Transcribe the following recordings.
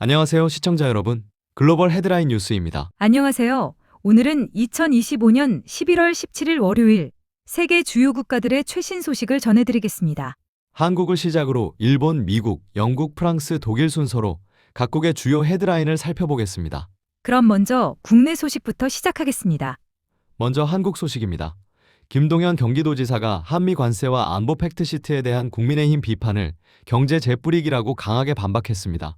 안녕하세요, 시청자 여러분. 글로벌 헤드라인 뉴스입니다. 안녕하세요. 오늘은 2025년 11월 17일 월요일 세계 주요 국가들의 최신 소식을 전해드리겠습니다. 한국을 시작으로 일본, 미국, 영국, 프랑스, 독일 순서로 각국의 주요 헤드라인을 살펴보겠습니다. 그럼 먼저 국내 소식부터 시작하겠습니다. 먼저 한국 소식입니다. 김동연 경기도지사가 한미 관세와 안보 팩트시트에 대한 국민의힘 비판을 경제 재뿌리기라고 강하게 반박했습니다.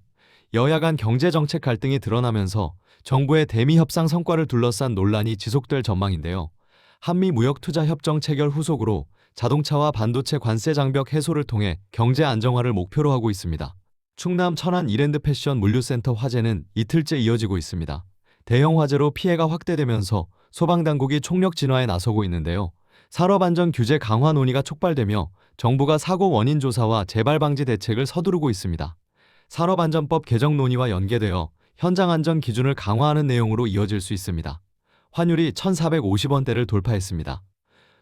여야 간 경제정책 갈등이 드러나면서 정부의 대미 협상 성과를 둘러싼 논란이 지속될 전망인데요. 한미 무역투자 협정 체결 후속으로 자동차와 반도체 관세 장벽 해소를 통해 경제 안정화를 목표로 하고 있습니다. 충남 천안 이랜드 패션 물류센터 화재는 이틀째 이어지고 있습니다. 대형 화재로 피해가 확대되면서 소방당국이 총력 진화에 나서고 있는데요. 산업안전 규제 강화 논의가 촉발되며 정부가 사고 원인 조사와 재발 방지 대책을 서두르고 있습니다. 산업안전법 개정 논의와 연계되어 현장 안전 기준을 강화하는 내용으로 이어질 수 있습니다. 환율이 1,450원대를 돌파했습니다.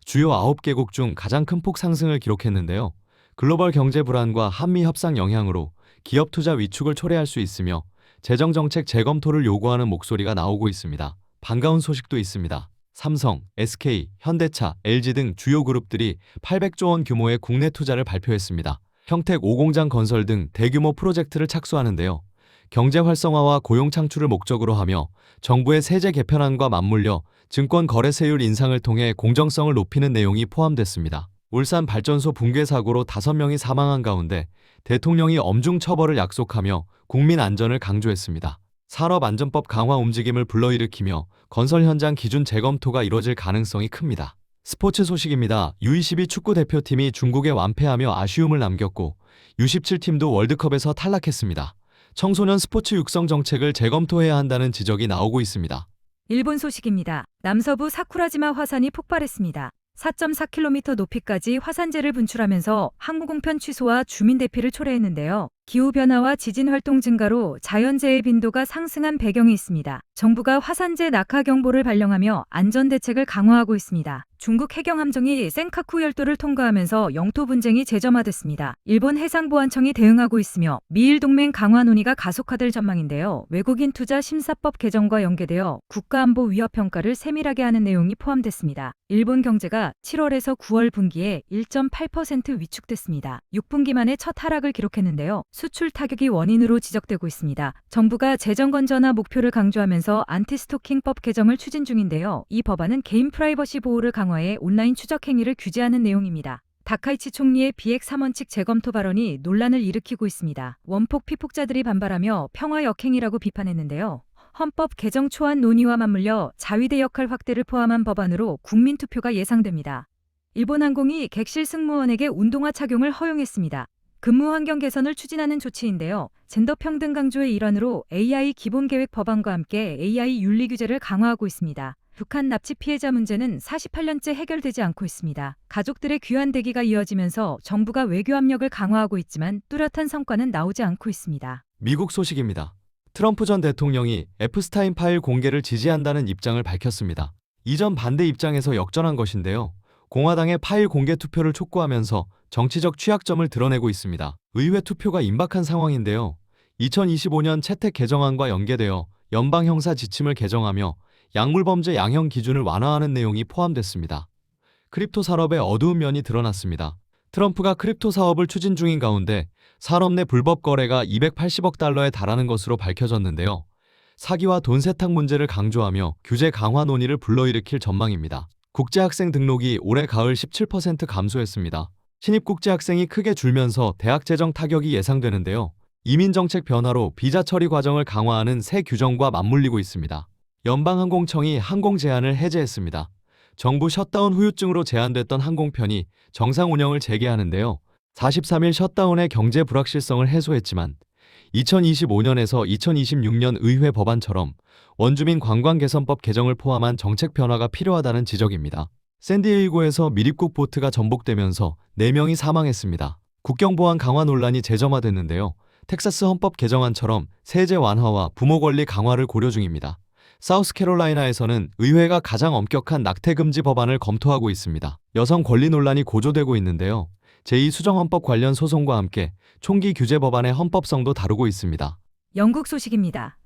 주요 9개국 중 가장 큰 폭 상승을 기록했는데요. 글로벌 경제 불안과 한미 협상 영향으로 기업 투자 위축을 초래할 수 있으며 재정 정책 재검토를 요구하는 목소리가 나오고 있습니다. 반가운 소식도 있습니다. 삼성, SK, 현대차, LG 등 주요 그룹들이 800조 원 규모의 국내 투자를 발표했습니다. 평택 5공장 건설 등 대규모 프로젝트를 착수하는데요. 경제 활성화와 고용 창출을 목적으로 하며 정부의 세제 개편안과 맞물려 증권 거래세율 인상을 통해 공정성을 높이는 내용이 포함됐습니다. 울산 발전소 붕괴 사고로 5명이 사망한 가운데 대통령이 엄중 처벌을 약속하며 국민 안전을 강조했습니다. 산업안전법 강화 움직임을 불러일으키며 건설 현장 기준 재검토가 이뤄질 가능성이 큽니다. 스포츠 소식입니다. U22 축구 대표팀이 중국에 완패하며 아쉬움을 남겼고 U17팀도 월드컵에서 탈락했습니다. 청소년 스포츠 육성 정책을 재검토해야 한다는 지적이 나오고 있습니다. 일본 소식입니다. 남서부 사쿠라지마 화산이 폭발했습니다. 4.4km 높이까지 화산재를 분출하면서 항구공편 취소와 주민 대피를 초래했는데요. 기후변화와 지진 활동 증가로 자연재해 빈도가 상승한 배경이 있습니다. 정부가 화산재 낙하 경보를 발령하며 안전 대책을 강화하고 있습니다. 중국 해경함정이 센카쿠 열도를 통과하면서 영토 분쟁이 재점화됐습니다. 일본 해상보안청이 대응하고 있으며 미일 동맹 강화 논의가 가속화될 전망인데요. 외국인 투자 심사법 개정과 연계되어 국가안보 위협 평가를 세밀하게 하는 내용이 포함됐습니다. 일본 경제가 7월에서 9월 분기에 1.8% 위축됐습니다. 6분기 만에 첫 하락을 기록했는데요. 수출 타격이 원인으로 지적되고 있습니다. 정부가 재정 건전화 목표를 강조하면서 안티스토킹법 개정을 추진 중인데요. 이 법안은 개인 프라이버시 보호를 강화해 온라인 추적 행위를 규제하는 내용입니다. 다카이치 총리의 비핵 3원칙 재검토 발언이 논란을 일으키고 있습니다. 원폭 피폭자들이 반발하며 평화 역행이라고 비판했는데요. 헌법 개정 초안 논의와 맞물려 자위대 역할 확대를 포함한 법안으로 국민 투표가 예상됩니다. 일본 항공이 객실 승무원에게 운동화 착용을 허용했습니다. 근무 환경 개선을 추진하는 조치인데요. 젠더 평등 강조의 일환으로 AI 기본 계획 법안과 함께 AI 윤리 규제를 강화하고 있습니다. 북한 납치 피해자 문제는 48년째 해결되지 않고 있습니다. 가족들의 귀환 대기가 이어지면서 정부가 외교 압력을 강화하고 있지만 뚜렷한 성과는 나오지 않고 있습니다. 미국 소식입니다. 트럼프 전 대통령이 에프스타인 파일 공개를 지지한다는 입장을 밝혔습니다. 이전 반대 입장에서 역전한 것인데요. 공화당의 파일 공개 투표를 촉구하면서 정치적 취약점을 드러내고 있습니다. 의회 투표가 임박한 상황인데요. 2025년 채택 개정안과 연계되어 연방 형사 지침을 개정하며 약물범죄 양형 기준을 완화하는 내용이 포함됐습니다. 크립토 산업의 어두운 면이 드러났습니다. 트럼프가 크립토 사업을 추진 중인 가운데 산업 내 불법 거래가 280억 달러에 달하는 것으로 밝혀졌는데요. 사기와 돈 세탁 문제를 강조하며 규제 강화 논의를 불러일으킬 전망입니다. 국제학생 등록이 올해 가을 17% 감소했습니다. 신입 국제학생이 크게 줄면서 대학 재정 타격이 예상되는데요. 이민 정책 변화로 비자 처리 과정을 강화하는 새 규정과 맞물리고 있습니다. 연방항공청이 항공 제한을 해제했습니다. 정부 셧다운 후유증으로 제한됐던 항공편이 정상 운영을 재개하는데요. 43일 셧다운의 경제 불확실성을 해소했지만 2025년에서 2026년 의회 법안처럼 원주민 관광 개선법 개정을 포함한 정책 변화가 필요하다는 지적입니다. 샌디에이고에서 미립국 보트가 전복되면서 4명이 사망했습니다. 국경 보안 강화 논란이 재점화됐는데요. 텍사스 헌법 개정안처럼 세제 완화와 부모 권리 강화를 고려 중입니다. 사우스캐롤라이나에서는 의회가 가장 엄격한 낙태 금지 법안을 검토하고 있습니다. 여성 권리 논란이 고조되고 있는데요. 제2수정헌법 관련 소송과 함께 총기 규제 법안의 헌법성도 다루고 있습니다. 영국 소식입니다.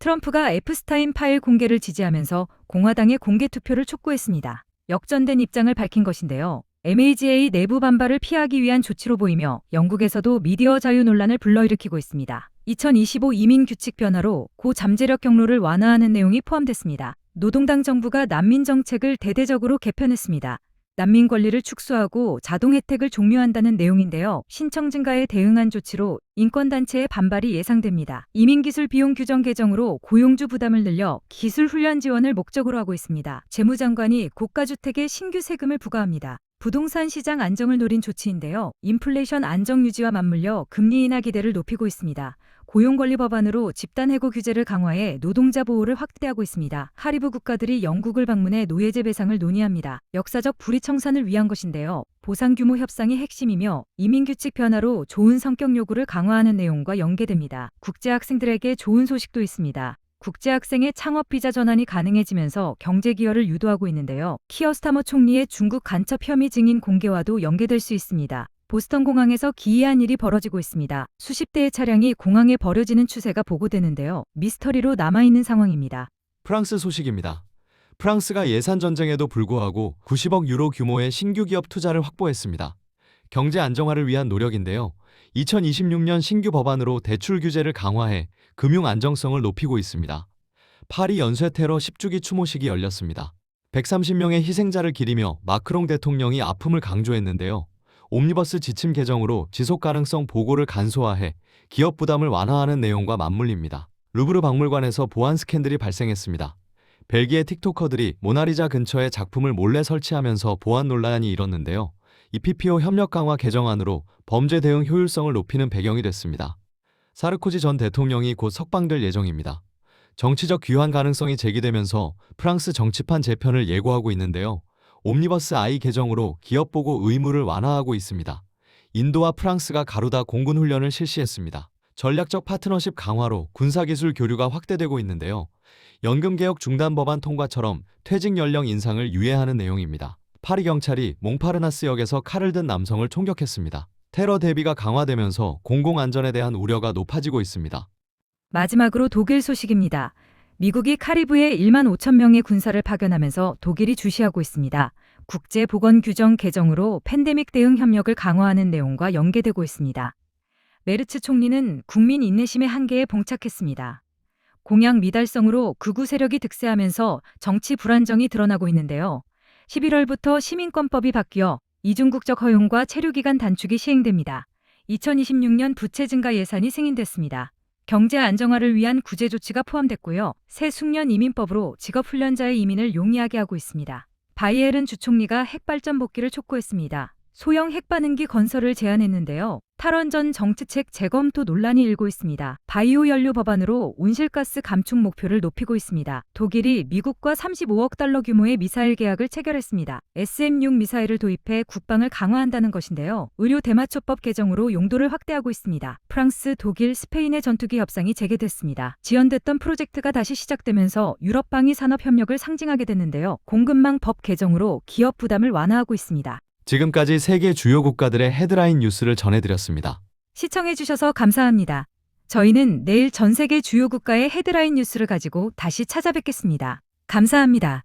트럼프가 에프스타인 파일 공개를 지지하면서 공화당의 공개 투표를 촉구했습니다. 역전된 입장을 밝힌 것인데요. MAGA 내부 반발을 피하기 위한 조치로 보이며 영국에서도 미디어 자유 논란을 불러일으키고 있습니다. 2025 이민 규칙 변화로 고 잠재력 경로를 완화하는 내용이 포함됐습니다. 노동당 정부가 난민 정책을 대대적으로 개편했습니다. 난민 권리를 축소하고 자동 혜택을 종료한다는 내용인데요. 신청 증가에 대응한 조치로 인권단체의 반발이 예상됩니다. 이민기술 비용 규정 개정으로 고용주 부담을 늘려 기술 훈련 지원을 목적으로 하고 있습니다. 재무장관이 고가주택에 신규 세금을 부과합니다. 부동산 시장 안정을 노린 조치인데요. 인플레이션 안정 유지와 맞물려 금리 인하 기대를 높이고 있습니다. 고용권리 법안으로 집단 해고 규제를 강화해 노동자 보호를 확대하고 있습니다. 카리브 국가들이 영국을 방문해 노예제 배상을 논의합니다. 역사적 불이 청산을 위한 것인데요. 보상 규모 협상이 핵심이며 이민 규칙 변화로 좋은 성격 요구를 강화하는 내용과 연계됩니다. 국제 학생들에게 좋은 소식도 있습니다. 국제 학생의 창업 비자 전환이 가능해지면서 경제 기여를 유도하고 있는데요. 키어스타머 총리의 중국 간첩 혐의 증인 공개와도 연계될 수 있습니다. 보스턴 공항에서 기이한 일이 벌어지고 있습니다. 수십 대의 차량이 공항에 버려지는 추세가 보고되는데요. 미스터리로 남아있는 상황입니다. 프랑스 소식입니다. 프랑스가 예산 전쟁에도 불구하고 90억 유로 규모의 신규 기업 투자를 확보했습니다. 경제 안정화를 위한 노력인데요. 2026년 신규 법안으로 대출 규제를 강화해 금융 안정성을 높이고 있습니다. 파리 연쇄 테러 10주기 추모식이 열렸습니다. 130명의 희생자를 기리며 마크롱 대통령이 아픔을 강조했는데요. 옴니버스 지침 개정으로 지속 가능성 보고를 간소화해 기업 부담을 완화하는 내용과 맞물립니다. 루브르 박물관에서 보안 스캔들이 발생했습니다. 벨기에 틱토커들이 모나리자 근처에 작품을 몰래 설치하면서 보안 논란이 일었는데요. 이 PPO 협력 강화 개정안으로 범죄 대응 효율성을 높이는 배경이 됐습니다. 사르코지 전 대통령이 곧 석방될 예정입니다. 정치적 귀환 가능성이 제기되면서 프랑스 정치판 재편을 예고하고 있는데요. 옴니버스 I 개정으로 기업 보고 의무를 완화하고 있습니다. 인도와 프랑스가 가루다 공군 훈련을 실시했습니다. 전략적 파트너십 강화로 군사기술 교류가 확대되고 있는데요. 연금개혁 중단 법안 통과처럼 퇴직 연령 인상을 유예하는 내용입니다. 파리 경찰이 몽파르나스역에서 칼을 든 남성을 총격했습니다. 테러 대비가 강화되면서 공공안전에 대한 우려가 높아지고 있습니다. 마지막으로 독일 소식입니다. 미국이 카리브해 1만 5천 명의 군사를 파견하면서 독일이 주시하고 있습니다. 국제 보건 규정 개정으로 팬데믹 대응 협력을 강화하는 내용과 연계되고 있습니다. 메르츠 총리는 국민 인내심의 한계에 봉착했습니다. 공약 미달성으로 극우 세력이 득세하면서 정치 불안정이 드러나고 있는데요. 11월부터 시민권법이 바뀌어 이중국적 허용과 체류기간 단축이 시행됩니다. 2026년 부채 증가 예산이 승인됐습니다. 경제 안정화를 위한 구제 조치가 포함됐고요. 새 숙련 이민법으로 직업 훈련자의 이민을 용이하게 하고 있습니다. 바이에른 주총리가 핵발전 복귀를 촉구했습니다. 소형 핵반응기 건설을 제안했는데요. 탈원전 정치책 재검토 논란이 일고 있습니다. 바이오 연료 법안으로 온실가스 감축 목표를 높이고 있습니다. 독일이 미국과 35억 달러 규모의 미사일 계약을 체결했습니다. SM-6 미사일을 도입해 국방을 강화한다는 것인데요. 의료 대마초법 개정으로 용도를 확대하고 있습니다. 프랑스, 독일, 스페인의 전투기 협상이 재개됐습니다. 지연됐던 프로젝트가 다시 시작되면서 유럽 방위 산업 협력을 상징하게 됐는데요. 공급망 법 개정으로 기업 부담을 완화하고 있습니다. 지금까지 세계 주요 국가들의 헤드라인 뉴스를 전해드렸습니다. 시청해주셔서 감사합니다. 저희는 내일 전 세계 주요 국가의 헤드라인 뉴스를 가지고 다시 찾아뵙겠습니다. 감사합니다.